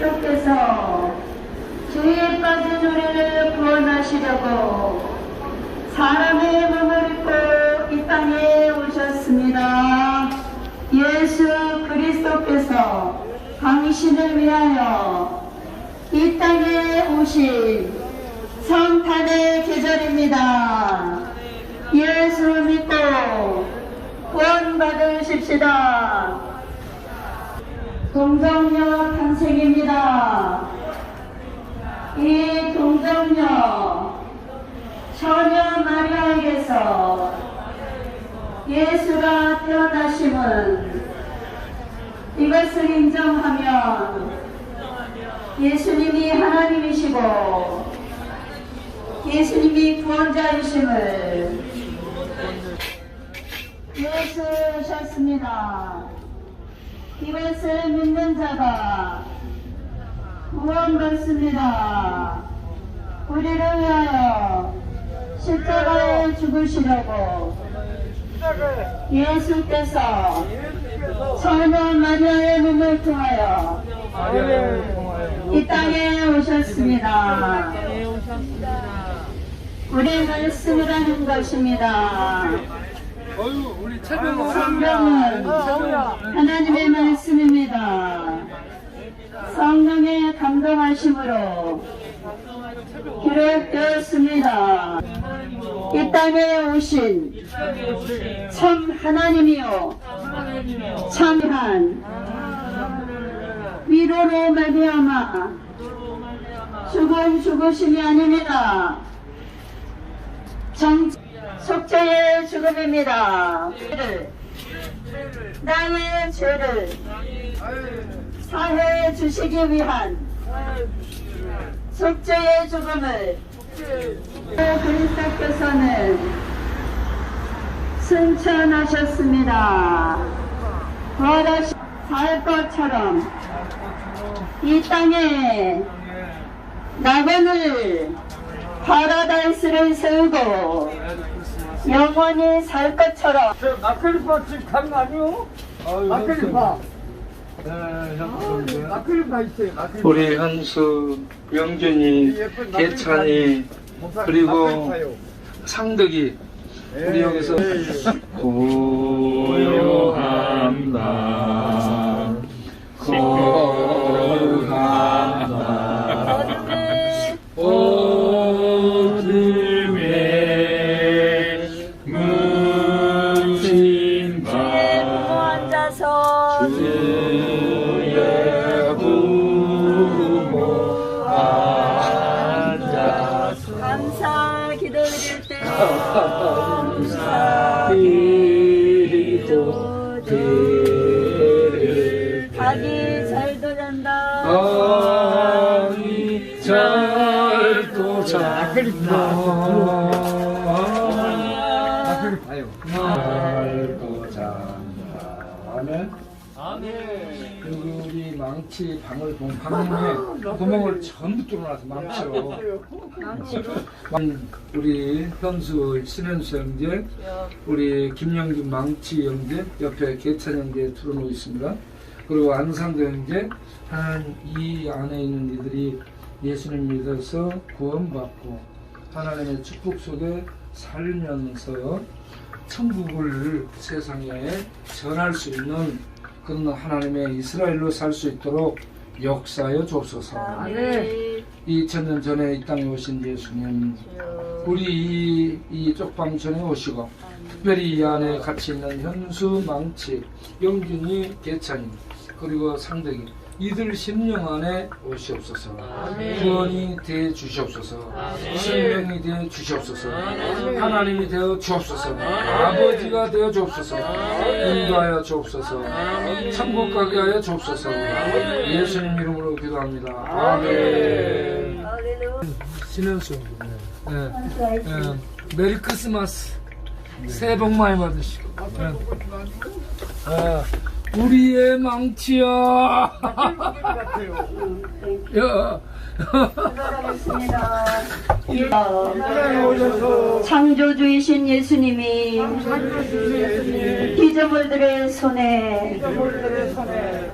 그리스도께서 죄에 빠진 우리를 구원하시려고 사람의 몸을 입고 이 땅에 오셨습니다. 예수 그리스도께서 당신을 위하여 이 땅에 오신 성탄의 계절입니다. 예수 믿고 구원 받으십시다. 동정녀 탄생입니다. 이 동정녀 처녀 마리아에게서 예수가 태어나심은 이것을 인정하면 예수님이 하나님이시고 예수님이 구원자이심을 예수셨습니다. 이것을 믿는 자가 구원받습니다. 우리를 위하여 십자가에 죽으시려고 예수께서 처녀 마리아의 몸을 통하여 이 땅에 오셨습니다. 우리 말씀이라는 것입니다. 성경은 하나님의 말씀입니다. 성령의 감동하심으로 기록되었습니다. 이 땅에 오신 참 하나님이요 참한 위로로 말미암아 죽은 죽으심이 아닙니다. 정 죽음입니다. 죄를, 나의 죄를 사해 주시기 위한 속죄의 죽음을 그리스도께서는 승천하셨습니다. 부활하시 살 것처럼 이 땅에 낙원을 파라다이스를 세우고 영원히 살 것처럼. 저 마크리파 집 가는 거 아니요? 마크리파. 마크리파 있어요 마크리파. 우리 현수, 영준이, 개찬이, 그리고 상덕이. 우리 여기서 고요한다 주의 부모 앉아서 감사 기도드릴 때 기도 드릴 잔다 아니 잘도 잔다 마크리파요 잘도 잔다 아멘. 그리고 우리 망치 방을 보면 방문에 구멍을 전부 뚫어놔서 망치로. 음, 우리 현수 신현수 형제 우리 김영준 망치 형제 옆에 개찬 형제 들어놓고 있습니다. 그리고 안상도 형제 한 이 안에 있는 이들이 예수님 믿어서 구원받고 하나님의 축복 속에 살면서 천국을 세상에 전할 수 있는 그런 하나님의 이스라엘로 살 수 있도록 역사여 주옵소서. 네. 2000년 전에 이 땅에 오신 예수님, 우리 이, 이 쪽방촌에 오시고, 특별히 이 안에 같이 있는 현수, 망치, 영준이, 개찬이, 그리고 상덕이, 이들 심령 안에 오시옵소서. 구원이 되어 주시옵소서. 생명이 되어 주시옵소서. 하나님이 되어 주옵소서. 아버지가 되어 주옵소서. 인도하여 주옵소서. 천국 가게 하여 주옵소서. 예수님 이름으로 기도합니다. 아멘. 신현수. 네. 네. 메리 크리스마스. 새해 복 많이 받으시고. 네. 아, 우리의 망치야. 야. 창조주이신 예수님이 피조물들의 손에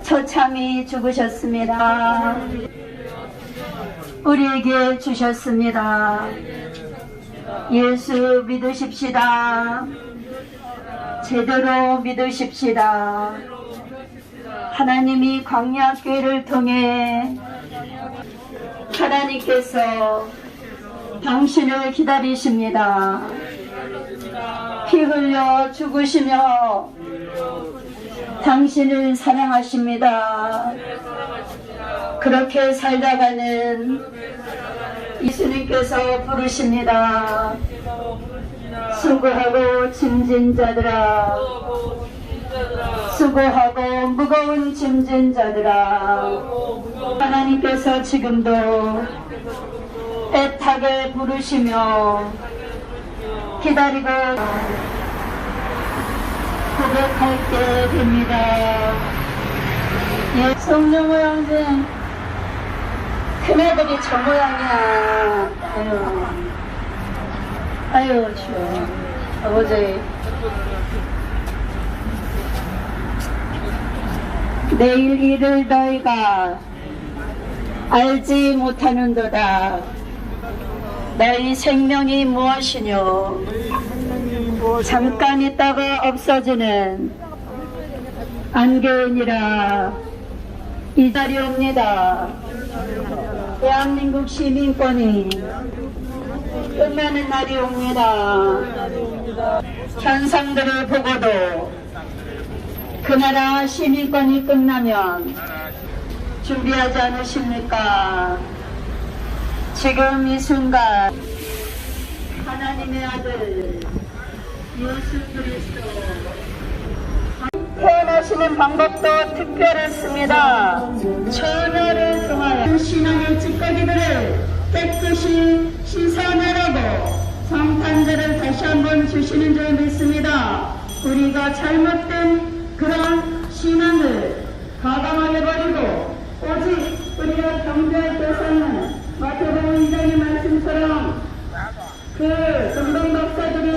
처참히 죽으셨습니다. 우리에게 주셨습니다. 예수 믿으십시다. 제대로 믿으십시다. 하나님이 광야교회를 통해 하나님께서 당신을 기다리십니다. 피 흘려 죽으시며 당신을 사랑하십니다. 그렇게 살다가는 예수님께서 부르십니다. 수고하고 짐진 자들아 수고하고 무거운 짐진 자들아 하나님께서 지금도 애타게 부르시며 기다리고 고백할 때 됩니다. 예, 성령 모양은 큰애들이 저 모양이야. 아유, 아유, 주여. 아버지. 내일 일을 너희가 알지 못하는도다. 너희 생명이 무엇이뇨? 잠깐 있다가 없어지는 안개니라 이 자리옵니다. 대한민국 시민권이 끝나는 날이 옵니다. 현상들을 보고도 그 나라 시민권이 끝나면 준비하지 않으십니까? 지금 이 순간 하나님의 아들 예수 그리스도 태어나시는 방법도 특별했습니다. 처녀를 통하여 신앙의 찌꺼기들을 깨끗이 씻어내라고 성탄절을 다시 한번 주시는 줄 믿습니다. 우리가 잘못된 그런 신앙을 가감하게 버리고 오직 우리가 경배할 대상은 마태복음 2장의 말씀처럼 그 정동 박사들이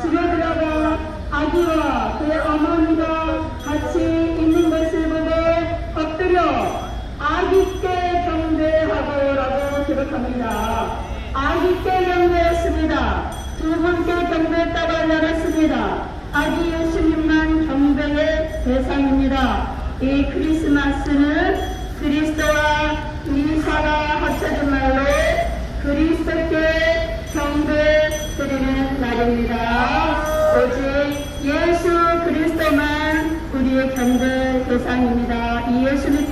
집에 들어가 아기와 그의 어머니가 같이 있는 것을 보고 엎드려 아기께 경배하고라고 기록합니다. 아기께 경배했습니다. 두 분께 경배했다고 알려놨습니다. 아기 예수님만 경배의 대상입니다. 이 크리스마스는 그리스도와 이사가 합쳐진 말로 그리스도께 경배 드리는 날입니다. 오직 예수 그리스도만 우리의 경배 대상입니다. 이 예수 믿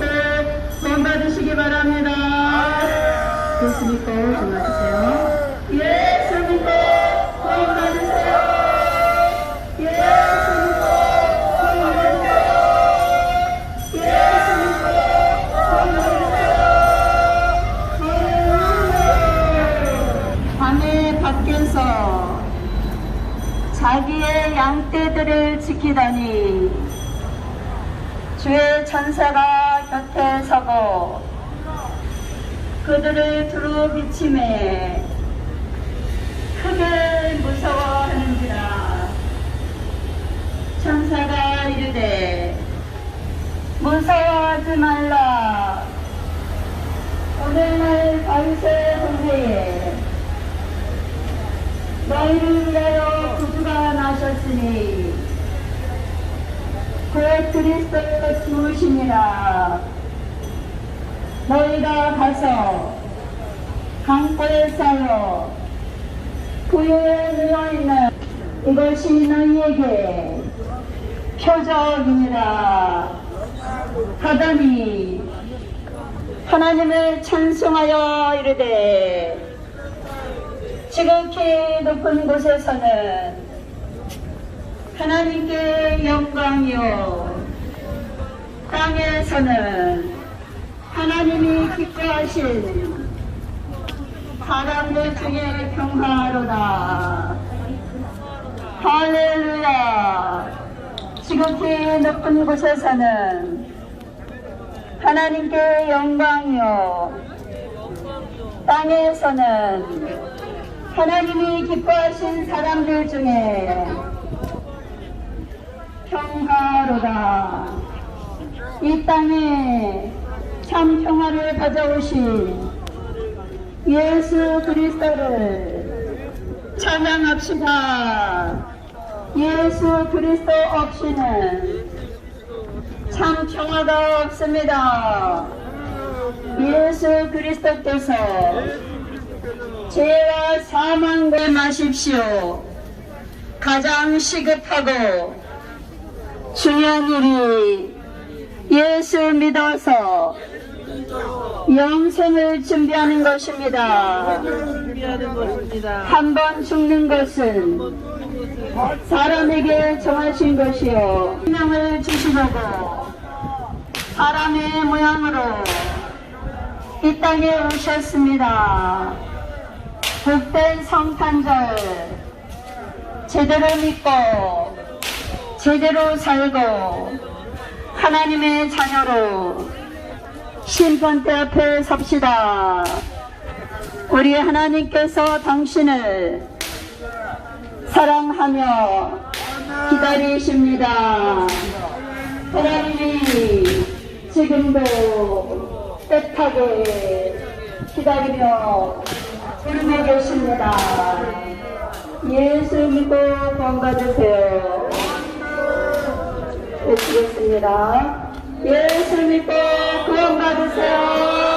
지키다니. 주의 천사가 곁에 서고 그들을 두루 비침에 크게 무서워하는지라. 천사가 이르되 무서워하지 말라. 오늘날 바리새 동네에 너희를 위하여 구주가 나셨으니 그 그리스도의 주우시니라. 너희가 가서 강고에 쌓여 부유에 누워있는 이것이 너희에게 표적이니라. 하더니 하나님을 찬송하여 이르되 지극히 높은 곳에서는 하나님께 영광이요. 땅에서는 하나님이 기뻐하신 사람들 중에 평화로다. 할렐루야. 지극히 높은 곳에서는 하나님께 영광이요. 땅에서는 하나님이 기뻐하신 사람들 중에 평화로다 이 땅에 참 평화를 가져오신 예수 그리스도를 찬양합시다. 예수 그리스도 없이는 참 평화가 없습니다. 예수 그리스도께서 죄와 사망을 마십시오. 가장 시급하고 중요한 일이 예수 믿어서 영생을 준비하는 것입니다. 한 번 죽는 것은 사람에게 정하신 것이요. 생명을 주시려고 사람의 모양으로 이 땅에 오셨습니다. 복된 성탄절 제대로 믿고 제대로 살고 하나님의 자녀로 심판대 앞에 섭시다. 우리 하나님께서 당신을 사랑하며 기다리십니다. 하나님이 지금도 뜻하게 기다리며 부르며 계십니다. 예수 믿고 구원받으세요. 외치겠습니다. 예수 믿고 구원 받으세요. 예수 믿고